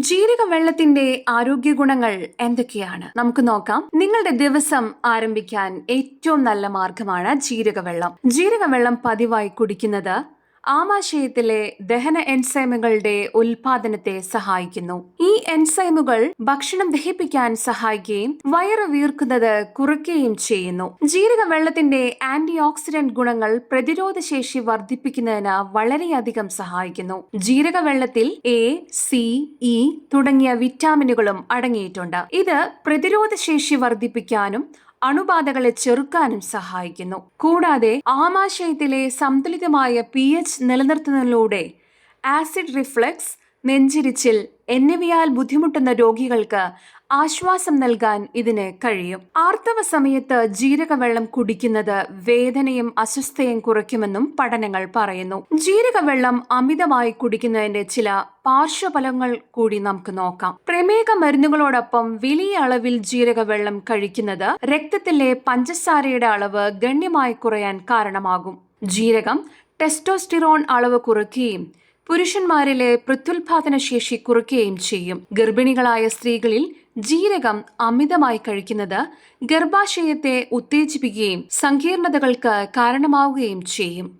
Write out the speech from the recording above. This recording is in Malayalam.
ജീരക വെള്ളത്തിന്റെ ആരോഗ്യ ഗുണങ്ങൾ എന്തൊക്കെയാണ്? നമുക്ക് നോക്കാം. നിങ്ങളുടെ ദിവസം ആരംഭിക്കാൻ ഏറ്റവും നല്ല മാർഗമാണ് ജീരകവെള്ളം. ജീരകവെള്ളം പതിവായി കുടിക്കുന്നത് ആമാശയത്തിലെ ദഹന എൻസൈമുകളുടെ ഉൽപാദനത്തെ സഹായിക്കുന്നു. ഈ എൻസൈമുകൾ ഭക്ഷണം ദഹിപ്പിക്കാൻ സഹായിക്കുകയും വയറ് വീർക്കുന്നത് കുറയ്ക്കുകയും ചെയ്യുന്നു. ജീരക വെള്ളത്തിന്റെ ആന്റി ഓക്സിഡന്റ് ഗുണങ്ങൾ പ്രതിരോധ ശേഷി വർദ്ധിപ്പിക്കുന്നതിന് വളരെയധികം സഹായിക്കുന്നു. ജീരക വെള്ളത്തിൽ എ സി ഇ തുടങ്ങിയ വിറ്റാമിനുകളും അടങ്ങിയിട്ടുണ്ട്. ഇത് പ്രതിരോധ ശേഷി വർദ്ധിപ്പിക്കാനും അണുബാധകളെ ചെറുക്കാനും സഹായിക്കുന്നു. കൂടാതെ ആമാശയത്തിലെ സന്തുലിതമായ പി എച്ച് നിലനിർത്തുന്നതിലൂടെ ആസിഡ് റിഫ്ലക്സ് നെഞ്ചിരിച്ചിൽ എന്നിവയാൽ ബുദ്ധിമുട്ടുന്ന രോഗികൾക്ക് ആശ്വാസം നൽകാൻ ഇതിന് കഴിയും. ആർത്തവ സമയത്ത് ജീരകവെള്ളം കുടിക്കുന്നത് വേദനയും അസ്വസ്ഥയും കുറയ്ക്കുമെന്നും പഠനങ്ങൾ പറയുന്നു. ജീരകവെള്ളം അമിതമായി കുടിക്കുന്നതിന്റെ ചില പാർശ്വഫലങ്ങൾ കൂടി നമുക്ക് നോക്കാം. പ്രമേഹ മരുന്നുകളോടൊപ്പം വലിയ അളവിൽ ജീരകവെള്ളം കഴിക്കുന്നത് രക്തത്തിലെ പഞ്ചസാരയുടെ അളവ് ഗണ്യമായി കുറയാൻ കാരണമാകും. ജീരകം ടെസ്റ്റോസ്റ്റിറോൺ അളവ് കുറയ്ക്കുകയും പുരുഷന്മാരിലെ പ്രത്യുൽപാദന ശേഷി കുറയ്ക്കുകയും ചെയ്യും. ഗർഭിണികളായ സ്ത്രീകളിൽ ജീരകം അമിതമായി കഴിക്കുന്നത് ഗർഭാശയത്തെ ഉത്തേജിപ്പിക്കുകയും സങ്കീർണതകൾക്ക് കാരണമാവുകയും ചെയ്യും.